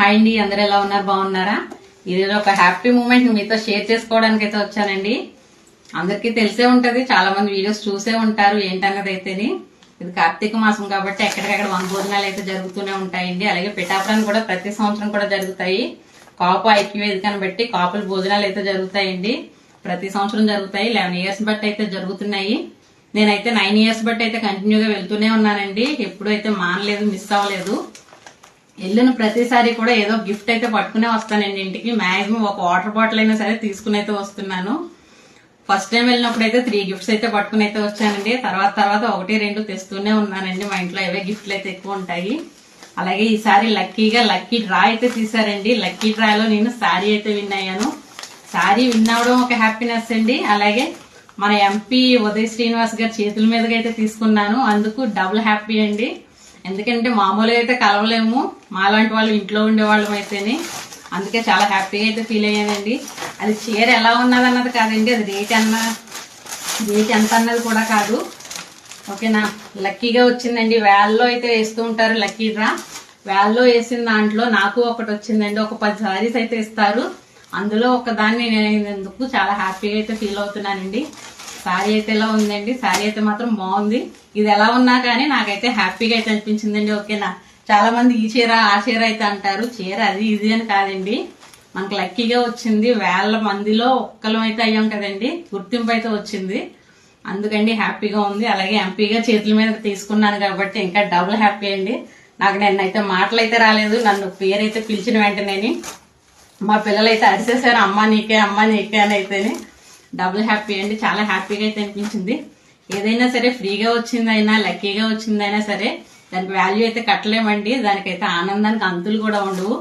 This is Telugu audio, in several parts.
హాయ్ అండి అందరు ఎలా ఉన్నారు? బాగున్నారా? ఇది ఒక హ్యాపీ మూమెంట్ మీతో షేర్ చేసుకోవడానికి అయితే వచ్చానండి. అందరికీ తెలిసే ఉంటుంది చాలా మంది వీడియోస్ చూసే ఉంటారు ఏంటన్నది అయితేని ఇది కార్తీక మాసం కాబట్టి ఎక్కడికక్కడ వన భోజనాలు అయితే జరుగుతూనే ఉంటాయండి. అలాగే పిఠాపురాన్ని కూడా ప్రతి సంవత్సరం కూడా జరుగుతాయి. కాపు ఐక్య బట్టి కాపుల భోజనాలు అయితే జరుగుతాయండి. ప్రతి సంవత్సరం జరుగుతాయి. లెవెన్ ఇయర్స్ బట్టి అయితే జరుగుతున్నాయి. నేనైతే నైన్ ఇయర్స్ బట్టి అయితే కంటిన్యూగా వెళ్తూనే ఉన్నానండి. ఎప్పుడు అయితే మానలేదు మిస్ అవ్వలేదు. వెళ్ళిన ప్రతిసారి కూడా ఏదో గిఫ్ట్ అయితే పట్టుకునే వస్తానండి ఇంటికి. మాక్సిమం ఒక వాటర్ బాటిల్ అయినా సరే తీసుకుని అయితే వస్తున్నాను. ఫస్ట్ టైం వెళ్ళినప్పుడు అయితే త్రీ గిఫ్ట్స్ అయితే పట్టుకుని అయితే వచ్చానండి. తర్వాత తర్వాత ఒకటి రెండు తెస్తూనే ఉన్నానండి. మా ఇంట్లో ఏవే గిఫ్ట్లు అయితే ఎక్కువ ఉంటాయి. అలాగే ఈసారి లక్కీగా లక్కీ డ్రా అయితే తీసారండి లక్కీ డ్రాలో నేను శారీ అయితే విన్ అయ్యాను. శారీ విన్ అవడం ఒక హ్యాపీనెస్ అండి. అలాగే మన ఎంపీ ఉదయ్ శ్రీనివాస్ గారి చేతుల మీదుగా అయితే తీసుకున్నాను. అందుకు డబుల్ హ్యాపీ అండి. ఎందుకంటే మామూలుగా అయితే కలవలేము. మాలాంటి వాళ్ళు ఇంట్లో ఉండే వాళ్ళం అయితేనే. అందుకే చాలా హ్యాపీగా అయితే ఫీల్ అయ్యానండి. అది చీర ఎలా ఉన్నది అన్నది కాదండి. అది రేట్ అన్న రేట్ ఎంత అన్నది కూడా కాదు. ఓకేనా? లక్కీగా వచ్చిందండి. వ్యాల్లో అయితే వేస్తూ ఉంటారు లక్కీ డ్రా. వ్యాల్లో వేసిన దాంట్లో నాకు ఒకటి వచ్చిందండి. ఒక పది సారీస్ అయితే ఇస్తారు. అందులో ఒక దాన్ని నేను ఎందుకు చాలా హ్యాపీగా అయితే ఫీల్ అవుతున్నానండి. సారీ అయితే ఎలా ఉందండి. సారీ అయితే మాత్రం బాగుంది. ఇది ఎలా ఉన్నా కానీ నాకైతే హ్యాపీగా అయితే అనిపించిందండి. ఓకేనా? చాలా మంది ఈ చీర ఆ చీర అయితే అంటారు. చీర అది ఇది అని కాదండి. మనకు లక్కీగా వచ్చింది. వేల మందిలో ఒక్కలం అయితే అయ్యాం కదండి. గుర్తింపు అయితే వచ్చింది. అందుకండి హ్యాపీగా ఉంది. అలాగే ఎంపీగా చేతుల మీద తీసుకున్నాను కాబట్టి ఇంకా డబుల్ హ్యాపీ అండి. నాకు నిన్నైతే మాటలు అయితే రాలేదు. నన్ను పేరు అయితే పిలిచిన వెంటనే మా పిల్లలైతే అరిసేసారు. అమ్మ నీకే అమ్మ నీకే అని అయితేనే. డబుల్ హ్యాపీ అండి చాలా హ్యాపీగా అయితే అనిపించింది. ఏదైనా సరే ఫ్రీగా వచ్చిందైనా లక్కీగా వచ్చిందైనా సరే దానికి వాల్యూ అయితే కట్టలేమండి. దానికైతే ఆనందానికి అంతులు కూడా ఉండవు.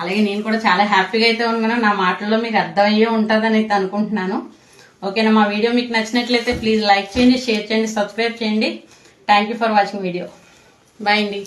అలాగే నేను కూడా చాలా హ్యాపీగా అయితే ఉన్నాను. నా మాటల్లో మీకు అర్థమయ్యే ఉంటుందని అయితే అనుకుంటున్నాను. ఓకేనా మా వీడియో మీకు నచ్చినట్లయితే ప్లీజ్ లైక్ చేయండి షేర్ చేయండి సబ్స్క్రైబ్ చేయండి. Thank you for watching video bye అండి.